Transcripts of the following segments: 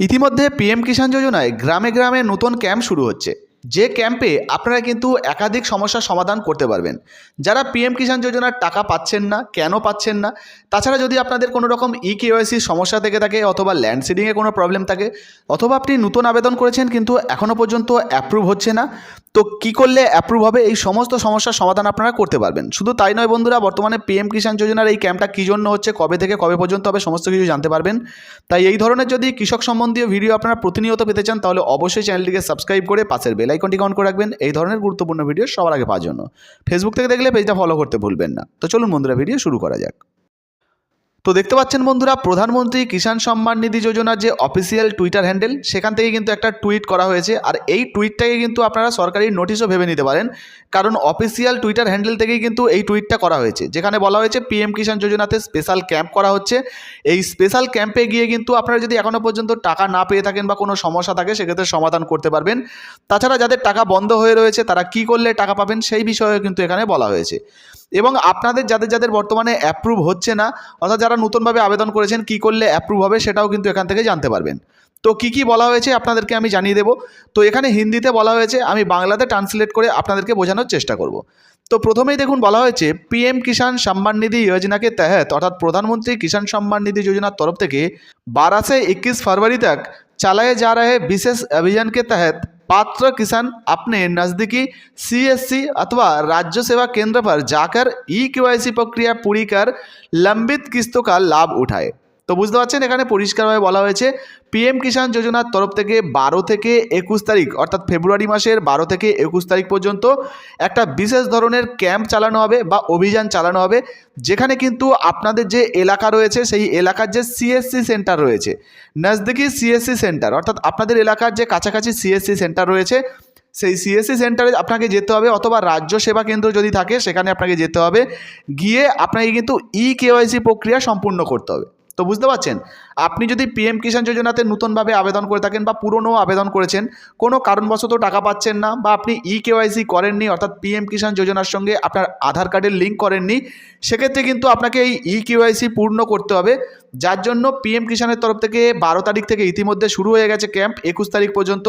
ইতিমধ্যে পিএম কিষাণ যোজনায় গ্রামে গ্রামে নতুন ক্যাম্প শুরু হচ্ছে। যে ক্যাম্পে আপনারা কিন্তু একাধিক সমস্যার সমাধান করতে পারবেন। যারা পিএম কিষাণ যোজনার টাকা পাচ্ছেন না, কেন পাচ্ছেন না, তাছাড়া যদি আপনাদের কোনো রকম ই কেওয়াইসির সমস্যা থেকে থাকে অথবা ল্যান্ড সিডিংয়ে কোনো প্রবলেম থাকে, অথবা আপনি নতুন আবেদন করেছেন কিন্তু এখনও পর্যন্ত অ্যাপ্রুভ হচ্ছে না তো কি করলে অ্যাপ্রুভ হবে? এই সমস্ত সমস্যার সমাধান আপনারা করতে পারবেন। শুধু তাই নয় বন্ধুরা, বর্তমানে পিএম কিষাণ যোজনার এই ক্যাম্পটা কী জন্য হচ্ছে, কবে থেকে, কবে পর্যন্ত হবে, সমস্ত কিছু জানতে পারবেন। তাই এই ধরনের যদি কৃষক সম্বন্ধীয় ভিডিও আপনারা প্রতিনিয়ত পেতে চান, তাহলে অবশ্যই চ্যানেলটিকে সাবস্ক্রাইব করে পাশের বেল অন করে রাখবেন। এই ধরনের গুরুত্বপূর্ণ ভিডিও সবার আগে পাওয়ার জন্য। ফেসবুক থেকে দেখলে পেজটা ফলো করতে ভুলবেন না। তো চলুন বন্ধুরা ভিডিও শুরু করা যাক। তো দেখতে পাচ্ছেন বন্ধুরা, প্রধানমন্ত্রী কিষাণ সম্মান নিধি যোজনার যে অফিসিয়াল টুইটার হ্যান্ডেল সেখান থেকে কিন্তু একটা টুইট করা হয়েছে। আর এই টুইটটাকে কিন্তু আপনারা সরকারি নোটিশও ভেবে নিতে পারেন। কারণ অফিসিয়াল টুইটার হ্যান্ডেল থেকেই কিন্তু এই টুইটটা করা হয়েছে। যেখানে বলা হয়েছে পিএম কিষাণ যোজনাতে স্পেশাল ক্যাম্প করা হচ্ছে। এই স্পেশাল ক্যাম্পে গিয়ে কিন্তু আপনারা যদি এখনও পর্যন্ত টাকা না পেয়ে থাকেন বা কোনো সমস্যা থাকে, সেক্ষেত্রে সমাধান করতে পারবেন। তাছাড়া যাদের টাকা বন্ধ হয়ে রয়েছে, তারা কি করলে টাকা পাবেন, সেই বিষয়ে কিন্তু এখানে বলা হয়েছে। এবং আপনাদের যাদের যাদের বর্তমানে অ্যাপ্রুভ হচ্ছে না অর্থাৎ যারা নতুনভাবে আবেদন করেছেন কি করলে অ্যাপ্রুভ হবে সেটাও কিন্তু এখান থেকে জানতে পারবেন তো কি কি বলা হয়েছে আপনাদেরকে আমি জানিয়ে দেবো তো এখানে হিন্দিতে বলা হয়েছে আমি বাংলাতে ট্রান্সলেট করে আপনাদেরকে বোঝানোর চেষ্টা করব তো প্রথমেই দেখুন বলা হয়েছে পিএম কিষাণ সম্মান নিধি योजना तहत অর্থাৎ প্রধানমন্ত্রী কিষাণ সম্মান নিধি যোজনার তরফ থেকে बारह से इक्कीस फरवरी तक चलाए जा रहे विशेष अभियान के तहत पात्र किसान अपने नज़दीकी सीएससी अथवा राज्य सेवा केंद्र पर जाकर ई केवाईसी प्रक्रिया पूरी कर लंबित किस्तों का लाभ उठाए। তো বুঝতে পারছেন? এখানে পরিষ্কারভাবে বলা হয়েছে পিএম কিষাণ যোজনার তরফ থেকে বারো থেকে একুশ তারিখ, অর্থাৎ ফেব্রুয়ারি মাসের বারো থেকে একুশ তারিখ পর্যন্ত একটা বিশেষ ধরনের ক্যাম্প চালানো হবে বা অভিযান চালানো হবে, যেখানে কিন্তু আপনাদের যে এলাকা রয়েছে, সেই এলাকার যে সিএসসি সেন্টার রয়েছে, নজদিকি সিএসসি সেন্টার অর্থাৎ আপনাদের এলাকার যে কাছাকাছি সিএসসি সেন্টার রয়েছে, সেই সিএসসি সেন্টারে আপনাকে যেতে হবে অথবা রাজ্য সেবা কেন্দ্র যদি থাকে, সেখানে আপনাকে যেতে হবে। গিয়ে আপনাকে কিন্তু ই কেওয়াইসি প্রক্রিয়া সম্পূর্ণ করতে হবে। তো বুঝতে পারছেন? আপনি যদি পিএম কিষাণ যোজনাতে নতুনভাবে আবেদন করে থাকেন বা পুরনো আবেদন করেছেন, কোনো কারণবশত টাকা পাচ্ছেন না বা আপনি ই কেওয়াইসি করেননি, অর্থাৎ পিএম কিষাণ যোজনার সঙ্গে আপনার আধার কার্ডের লিঙ্ক করেননি, সেক্ষেত্রে কিন্তু আপনাকে এই ই কেওয়াইসি পূর্ণ করতে হবে। যার জন্য পিএম কিষাণের তরফ থেকে বারো তারিখ থেকে ইতিমধ্যে শুরু হয়ে গেছে ক্যাম্প, একুশ তারিখ পর্যন্ত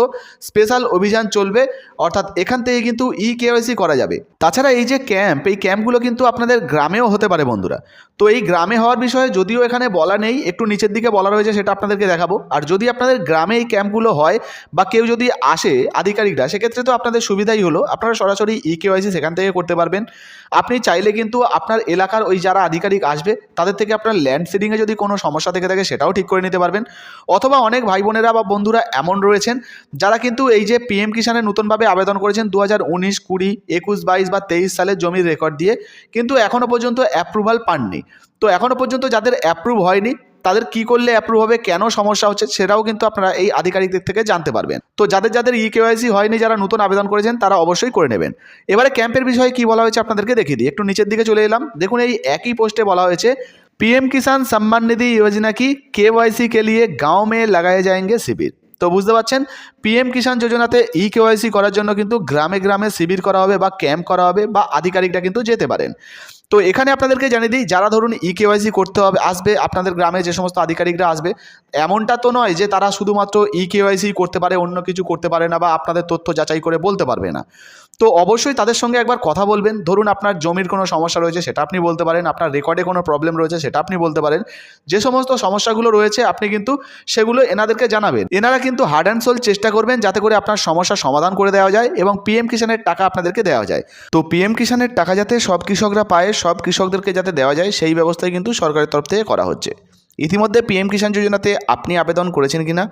স্পেশাল অভিযান চলবে। অর্থাৎ এখান থেকে কিন্তু ই কেওয়াইসি করা যাবে। তাছাড়া এই যে ক্যাম্প, এই ক্যাম্পগুলো কিন্তু আপনাদের গ্রামেও হতে পারে বন্ধুরা। তো এই গ্রামে হওয়ার বিষয়ে যদিও এখানে বলা নেই, একটু নিচের দিকে বলা রয়েছে সেটা আপনাদেরকে দেখাবো। আর যদি আপনাদের গ্রামে এই ক্যাম্পগুলো হয় বা কেউ যদি আসে আধিকারিকরা, সেক্ষেত্রে তো আপনাদের সুবিধাই হলো। আপনারা সরাসরি ই কেওয়াইসি সেখান থেকে করতে পারবেন। আপনি চাইলে কিন্তু আপনার এলাকার ওই যারা আধিকারিক আসবে, তাদের থেকে আপনার ল্যান্ড সিডিংয়ে যদি কোনো সমস্যা থেকে থাকে সেটাও ঠিক করে নিতে পারবেন। অথবা অনেক ভাই বোনেরা বা বন্ধুরা এমন রয়েছেন, যারা কিন্তু এই যে পিএম কিষাণে নতুনভাবে আবেদন করেছেন দু হাজার উনিশ, কুড়ি, একুশ, বাইশ বা তেইশ সালের জমির রেকর্ড দিয়ে, কিন্তু এখনও পর্যন্ত অ্যাপ্রুভাল পাননি। তো এখনও পর্যন্ত যাদের অ্যাপ্রুভ হয়নি, তাদের কি করলে অ্যাপ্রুভ হবে, কেন সমস্যা হচ্ছে, সেটাও কিন্তু আপনারা এই আধিকারিকদের থেকে জানতে পারবেন। তো যাদের যাদের ই কেওয়াইসি হয়নি, যারা নতুন আবেদন করেছেন, তারা অবশ্যই করে নেবেন। এবারে ক্যাম্পের বিষয়ে কি বলা হয়েছে আপনাদেরকে দেখিয়ে দিই। একটু নিচের দিকে চলে এলাম। দেখুন, এই একই পোস্টে বলা হয়েছে पीएम किसान सम्मान निधि योजना की केवाईसी के लिए गांव में लगाए जाएंगे शिविर তো বুঝতে পারছেন পিএম কিষাণ যোজনাতে ই কেওয়াইসি করার জন্য কিন্তু গ্রামে গ্রামে শিবির করা হবে বা ক্যাম্প করা হবে বা আধিকারিকরা কিন্তু যেতে পারেন তো এখানে আপনাদেরকে জানিয়ে দিই, যারা ধরুন ই কেওয়াইসি করতে হবে, আসবে, আপনাদের গ্রামে যে সমস্ত আধিকারিকরা আসবে, এমনটা তো নয় যে তারা শুধুমাত্র ই কেওয়াইসি করতে পারে, অন্য কিছু করতে পারে না বা আপনাদের তথ্য যাচাই করে বলতে পারবে না। তো অবশ্যই তাদের সঙ্গে একবার কথা বলবেন। ধরুন আপনার জমির কোনো সমস্যা রয়েছে, সেটা আপনি বলতে পারেন। আপনার রেকর্ডে কোনো প্রবলেম রয়েছে, সেটা আপনি বলতে পারেন। যে সমস্ত সমস্যাগুলো রয়েছে, আপনি কিন্তু সেগুলো এনাদেরকে জানাবেন। এনারা কিন্তু হার্ড অ্যান্ড সোল চেষ্টা করবেন যাতে করে আপনার সমস্যার সমাধান করে দেওয়া যায় এবং পিএম কিষানের টাকা আপনাদেরকে দেওয়া যায়। তো পিএম কিষানের টাকা যাতে সব কৃষকরা পায় সব কৃষকদেরকে যাতে দেওয়া যায়, সেই ব্যবস্থাই কিন্তু সরকারের তরফ থেকে করা হচ্ছে। ইতিমধ্যে পিএম কিষাণ যোজনাতে আপনি আবেদন করেছেন কিনা,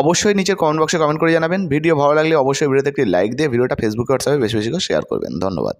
অবশ্যই নিচের কমেন্ট বক্সে কমেন্ট করে জানাবেন। ভিডিও ভালো লাগলে অবশ্যই ভিডিওতে একটি লাইক দিয়ে ভিডিওটা ফেসবুকে হোয়াটসঅ্যাপে বেশি বেশি করে শেয়ার করবেন। ধন্যবাদ।